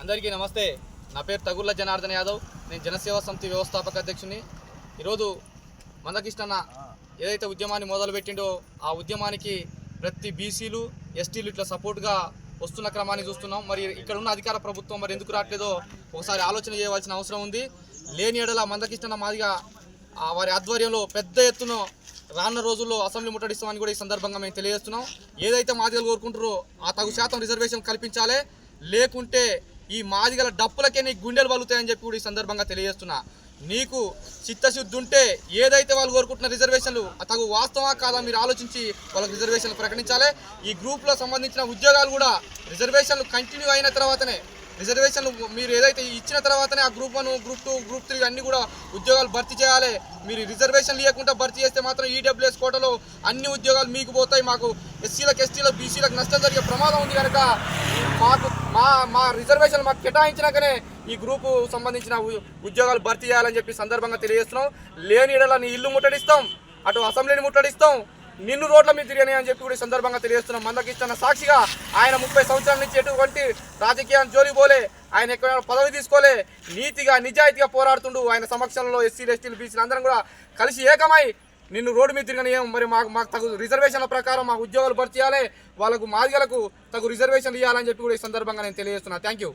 అందరికీ నమస్తే. నా పేరు తగుర్ల జనార్దన్ యాదవ్. నేను జనసేవ సమితి వ్యవస్థాపక అధ్యక్షుని. ఈరోజు మందకృష్ణన్న ఏదైతే ఉద్యమాన్ని మొదలుపెట్టిండో ఆ ఉద్యమానికి ప్రతి బీసీలు ఎస్టీలు ఇట్లా సపోర్ట్గా వస్తున్న క్రమాన్ని చూస్తున్నాం. మరి ఇక్కడ ఉన్న అధికార ప్రభుత్వం మరి ఎందుకు రావట్లేదో ఒకసారి ఆలోచన చేయవలసిన అవసరం ఉంది. లేని ఎడల మందకృష్ణన్న మాదిగా ఆ వారి ఆధ్వర్యంలో పెద్ద ఎత్తున రానున్న రోజుల్లో అసెంబ్లీ ముట్టడిస్తామని కూడా ఈ సందర్భంగా మేము తెలియజేస్తున్నాం. ఏదైతే మాదిగలు కోరుకుంటారో ఆ తగు శాతం రిజర్వేషన్ కల్పించాలి. లేకుంటే ఈ మాదిగల డప్పులకే నీకు గుండెలు పలుతాయని చెప్పి కూడా ఈ సందర్భంగా తెలియజేస్తున్నా. నీకు చిత్తశుద్ధి ఉంటే ఏదైతే వాళ్ళు కోరుకుంటున్న రిజర్వేషన్లు తగు వాస్తవా కాదా మీరు ఆలోచించి వాళ్ళకి రిజర్వేషన్లు ప్రకటించాలి. ఈ గ్రూప్లో సంబంధించిన ఉద్యోగాలు కూడా రిజర్వేషన్లు కంటిన్యూ అయిన తర్వాతనే రిజర్వేషన్లు మీరు ఏదైతే ఇచ్చిన తర్వాతనే ఆ group one group two group three అన్నీ కూడా ఉద్యోగాలు భర్తీ చేయాలి. మీరు రిజర్వేషన్ ఇవ్వకుండా భర్తీ చేస్తే మాత్రం ఈడబ్ల్యూఎస్ కోటలో అన్ని ఉద్యోగాలు మీకు పోతాయి మాకు ఎస్సీలకు ఎస్టీలకు బీసీలకు నష్టం జరిగే ప్రమాదం ఉంది కనుక మాకు మా మా రిజర్వేషన్ మాకు కేటాయించినాకనే ఈ గ్రూపు సంబంధించిన ఉద్యోగాలు భర్తీ చేయాలని చెప్పి సందర్భంగా తెలియజేస్తున్నాం. లేని ఇడల నీ ఇల్లు ముట్టడిస్తాం అటు అసెంబ్లీని ముట్టడిస్తాం నిన్ను రోడ్ల మీద తిరిగినాయి అని చెప్పి కూడా ఈ సందర్భంగా తెలియజేస్తున్నాం. మందకిస్తున్న సాక్షిగా ఆయన ముప్పై సంవత్సరాల నుంచి ఎటువంటి రాజకీయాన్ని జోలి పోలే ఆయన ఎక్కడ పదవి తీసుకోలే నీతిగా నిజాయితీగా పోరాడుతుండు. ఆయన సమక్షంలో ఎస్సీలు ఎస్టీలు బీసీలు అందరం కూడా కలిసి ఏకమై నిన్ను రోడ్డు మీద తిరగని ఏం మరి మాకు మాకు తగు రిజర్వేషన్ల ప్రకారం మాకు ఉద్యోగాలు భర్తీ చేయాలి. వాళ్ళకు మాదిగలకు తగు రిజర్వేషన్లు ఇవ్వాలని చెప్పి కూడా ఈ సందర్భంగా నేను తెలియజేస్తున్నా. Thank you